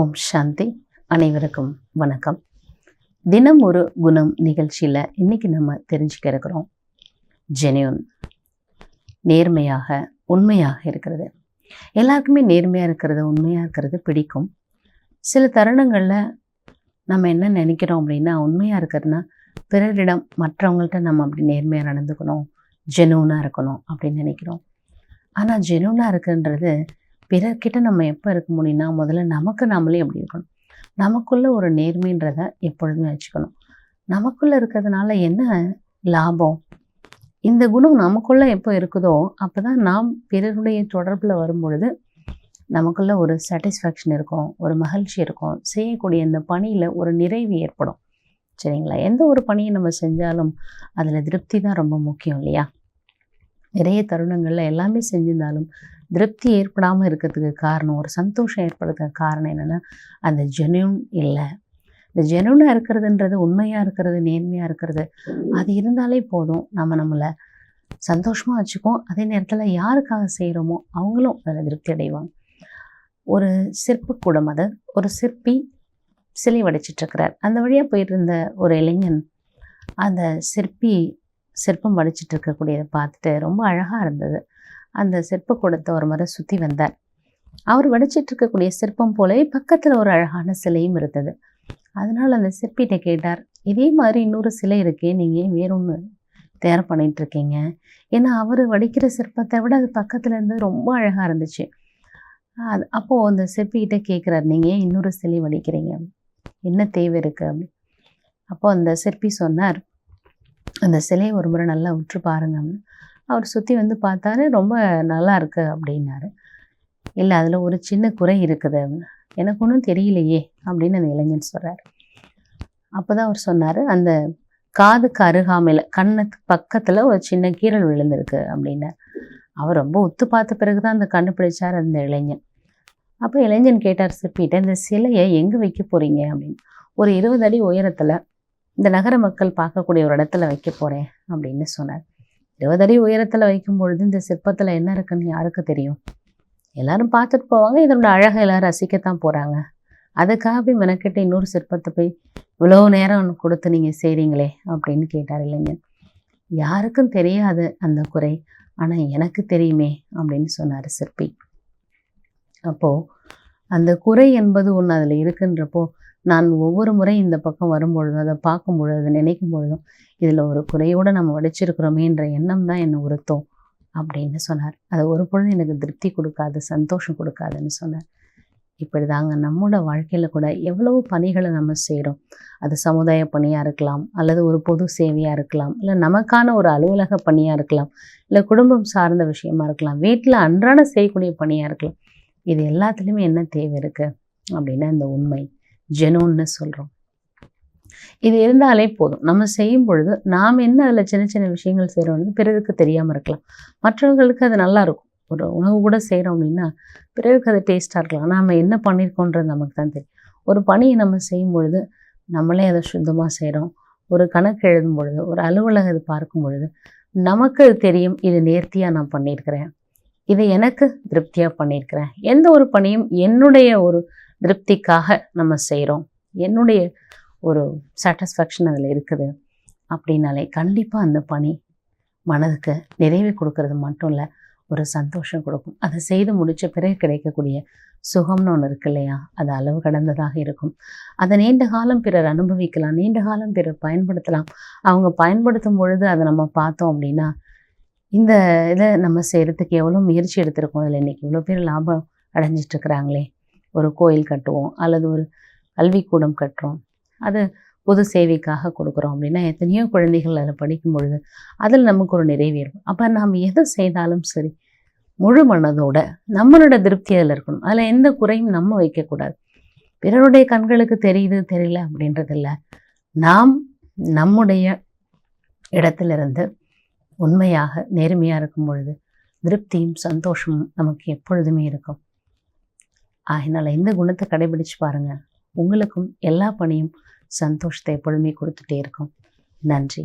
ஓம் சாந்தி. அனைவருக்கும் வணக்கம். தினம் ஒரு குணம் நிகழ்ச்சியில் இன்னைக்கு நம்ம தெரிஞ்சுக்க இருக்கிறோம். ஜெனியூன் நேர்மையாக உண்மையாக இருக்கிறது. எல்லாருக்குமே நேர்மையாக இருக்கிறது உண்மையாக இருக்கிறது பிடிக்கும். சில தருணங்களில் நம்ம என்ன நினைக்கிறோம் அப்படின்னா உண்மையாக இருக்கிறதுனா பிறரிடம் மற்றவங்கள்ட்ட நம்ம அப்படி நேர்மையாக நடந்துக்கணும் ஜெனூனாக இருக்கணும் அப்படின்னு நினைக்கிறோம். ஆனால் ஜெனூனாக இருக்குன்றது பிறர்கிட்ட நம்ம எப்போ இருக்க முடியும்னா முதல்ல நமக்கு நாமளே எப்படி இருக்கணும். நமக்குள்ள ஒரு நேர்மைன்றதை எப்பொழுதுமே வச்சுக்கணும். நமக்குள்ள இருக்கிறதுனால என்ன லாபம்? இந்த குணம் நமக்குள்ள எப்போ இருக்குதோ அப்போ தான் நாம் பிறருடைய தொடர்பில் வரும்பொழுது நமக்குள்ள ஒரு சாட்டிஸ்ஃபேக்ஷன் இருக்கும் ஒரு மகிழ்ச்சி இருக்கும். செய்யக்கூடிய இந்த பணியில் ஒரு நிறைவு ஏற்படும். சரிங்களா? எந்த ஒரு பணியை நம்ம செஞ்சாலும் அதில் திருப்தி தான் ரொம்ப முக்கியம் இல்லையா? நிறைய தருணங்களில் எல்லாமே செஞ்சிருந்தாலும் திருப்தி ஏற்படாமல் இருக்கிறதுக்கு காரணம் ஒரு சந்தோஷம் ஏற்படுறதுக்கு காரணம் என்னென்னா அந்த ஜெனியூன் இல்லை. இந்த ஜென்யூனாக இருக்கிறதுன்றது உண்மையாக இருக்கிறது நேர்மையாக இருக்கிறது அது இருந்தாலே போதும். நம்ம நம்மளை சந்தோஷமாக வச்சுக்குவோம். அதே நேரத்தில் யாருக்காக செய்கிறோமோ அவங்களும் அதில் திருப்தி அடைவாங்க. ஒரு சிற்பக்கூடம் அது. ஒரு சிற்பி சிலை வடிச்சிட்ருக்கிறார் அந்த வழியாக போயிட்டு இருந்த ஒரு இளைஞன் அந்த சிற்பி சிற்பம் வடிச்சிட்டு இருக்கக்கூடியதை பார்த்துட்டு ரொம்ப அழகாக இருந்தது. அந்த சிற்பக்கூடத்தை ஒரு முறை சுற்றி வந்தார். அவர் வடிச்சிட்டு இருக்கக்கூடிய சிற்பம் போலவே பக்கத்தில் ஒரு அழகான சிலையும் இருந்தது. அதனால் அந்த சிற்பிகிட்ட கேட்டார் இதே மாதிரி இன்னொரு சிலை இருக்கே நீங்கள் ஏன் வேறொன்று தயார் பண்ணிகிட்டு இருக்கீங்க ஏன்னா அவர் வடிக்கிற சிற்பத்தை விட அது பக்கத்தில் இருந்து ரொம்ப அழகாக இருந்துச்சு. அது அப்போது அந்த சிற்பிகிட்ட கேட்குறாரு நீங்கள் ஏன் இன்னொரு சிலை வடிக்கிறீங்க? என்ன தேவை இருக்குது அப்படி அப்போ அந்த சிற்பி சொன்னார் அந்த சிலையை ஒரு முறை நல்லா உற்று பாருங்க. அவர் சுற்றி வந்து பார்த்தாரு ரொம்ப நல்லா இருக்கு அப்படின்னாரு. இல்லை அதில் ஒரு சின்ன குறை இருக்குது. எனக்கு ஒன்றும் தெரியலையே அப்படின்னு அந்த இளைஞன் சொல்கிறார் அப்போ தான் அவர் சொன்னார் அந்த காதுக்கு அருகாமையில் கண்ணுக்கு பக்கத்தில் ஒரு சின்ன கீரல் விழுந்திருக்கு அப்படின்னார். அவர் ரொம்ப உத்து பார்த்த பிறகு தான் அந்த கண்டுபிடிச்சார் அந்த இளைஞன். அப்போ இளைஞன் கேட்டார் சிற்பிகிட்ட இந்த சிலையை எங்கே வைக்க போகிறீங்க அப்படின்னு. ஒரு இருபது அடி உயரத்தில் இந்த நகர மக்கள் பார்க்கக்கூடிய ஒரு இடத்துல வைக்க போகிறேன் அப்படின்னு சொன்னார். இருபது அடி உயரத்தில் வைக்கும் பொழுது இந்த சிற்பத்தில் என்ன இருக்குன்னு யாருக்கு தெரியும்? எல்லாரும் பார்த்துட்டு போவாங்க. இதனோட அழகை எல்லாரும் ரசிக்கத்தான் போகிறாங்க அதுக்காக போய் மெனக்கிட்ட இன்னொரு சிற்பத்தை போய் இவ்வளோ நேரம் கொடுத்து நீங்கள் செய்கிறீங்களே அப்படின்னு கேட்டார் இளைஞன் யாருக்கும் தெரியாது அந்த குறை. ஆனால் எனக்கு தெரியுமே அப்படின்னு சொன்னார் சிற்பி. அப்போது அந்த குறை என்பது ஒன்று அதில் இருக்குன்றப்போ நான் ஒவ்வொரு முறை இந்த பக்கம் வரும்பொழுதும் அதை பார்க்கும் பொழுது அதை நினைக்கும் பொழுதும் இதில் ஒரு குறையோடு நம்ம வடிச்சிருக்கிறோமேன்ற எண்ணம் தான் என்னை உறுத்தும் அப்படின்னு சொன்னார். அது ஒரு பொழுது எனக்கு திருப்தி கொடுக்காது சந்தோஷம் கொடுக்காதுன்னு சொன்னார். இப்படி தாங்க நம்மளோட வாழ்க்கையில் கூட எவ்வளவு பணிகளை நம்ம செய்கிறோம் அது சமுதாய பணியாக இருக்கலாம் அல்லது ஒரு பொது சேவையாக இருக்கலாம் இல்லை நமக்கான ஒரு அலுவலக பணியாக இருக்கலாம் இல்லை குடும்பம் சார்ந்த விஷயமா இருக்கலாம் வீட்டில் அன்றாட செய்யக்கூடிய பணியாக இருக்கலாம். இது எல்லாத்துலேயுமே என்ன தேவை இருக்குது அப்படின்னா இந்த உண்மை. ஜெனோன்னு சொல்கிறோம் இது இருந்தாலே போதும். நம்ம செய்யும் பொழுது நாம் என்ன அதில் சின்ன சின்ன விஷயங்கள் செய்கிறோம்னு பிறருக்கு தெரியாமல் இருக்கலாம். மற்றவர்களுக்கு அது நல்லா இருக்கும். ஒரு உணவு கூட செய்கிறோம் அப்படின்னா பிறருக்கு அது டேஸ்ட்டாக இருக்கலாம். நாம் என்ன பண்ணியிருக்கோன்றது நமக்கு தான் தெரியும். ஒரு பணியை நம்ம செய்யும் பொழுது நம்மளே அதை சுத்தமாக செய்கிறோம் ஒரு கணக்கு எழுதும் பொழுது ஒரு அலுவலகம் இது பார்க்கும் பொழுது நமக்கு அது தெரியும். இது நேர்த்தியாக நான் பண்ணியிருக்கிறேன். இதை எனக்கு திருப்தியாக பண்ணியிருக்கிறேன். எந்த ஒரு பணியும் என்னுடைய ஒரு திருப்திக்காக நம்ம செய்கிறோம் என்னுடைய ஒரு சாட்டிஸ்ஃபேக்ஷன் அதில் இருக்குது அப்படின்னாலே கண்டிப்பாக அந்த பணி மனதுக்கு நிறைவு கொடுக்கறது மட்டும் இல்லை ஒரு சந்தோஷம் கொடுக்கும். அதை செய்து முடித்த பிறகு கிடைக்கக்கூடிய சுகம்னு ஒன்று இருக்கு இல்லையா? அது அளவு கடந்ததாக இருக்கும். அதை நீண்ட காலம் பிறர் அனுபவிக்கலாம் நீண்ட காலம் பிறர் பயன்படுத்தலாம். அவங்க பயன்படுத்தும் பொழுது அதை நம்ம பார்த்தோம் அப்படின்னா இந்த இதை நம்ம செய்கிறதுக்கு எவ்வளோ முயற்சி எடுத்திருக்கோம். இதில் இன்றைக்கி இவ்வளோ பேர் லாபம் அடைஞ்சிட்ருக்குறாங்களே. ஒரு கோயில் கட்டுவோம் அல்லது ஒரு கல்விக்கூடம் கட்டுறோம். அது பொது சேவைக்காக கொடுக்குறோம் அப்படின்னா எத்தனையோ குழந்தைகள் அதில் படிக்கும் பொழுது அதில் நமக்கு ஒரு நிறைவேறும் அப்போ நாம் எதை செய்தாலும் சரி முழு மனதோட நம்மளோட திருப்தி அதில் இருக்கணும். அதில் எந்த குறையும் நம்ம வைக்கக்கூடாது. பிறருடைய கண்களுக்கு தெரியுது தெரியல அப்படின்றது இல்லை நாம் நம்முடைய இடத்திலிருந்து உண்மையாக நேர்மையாக இருக்கும் பொழுது திருப்தியும் சந்தோஷமும் நமக்கு எப்பொழுதுமே இருக்கும். ஆகினால் இந்த குணத்தை கடைபிடிச்சு பாருங்கள் உங்களுக்கும் எல்லா பணியும் சந்தோஷத்தை எப்பொழுதுமே கொடுத்துட்டே இருக்கும். நன்றி.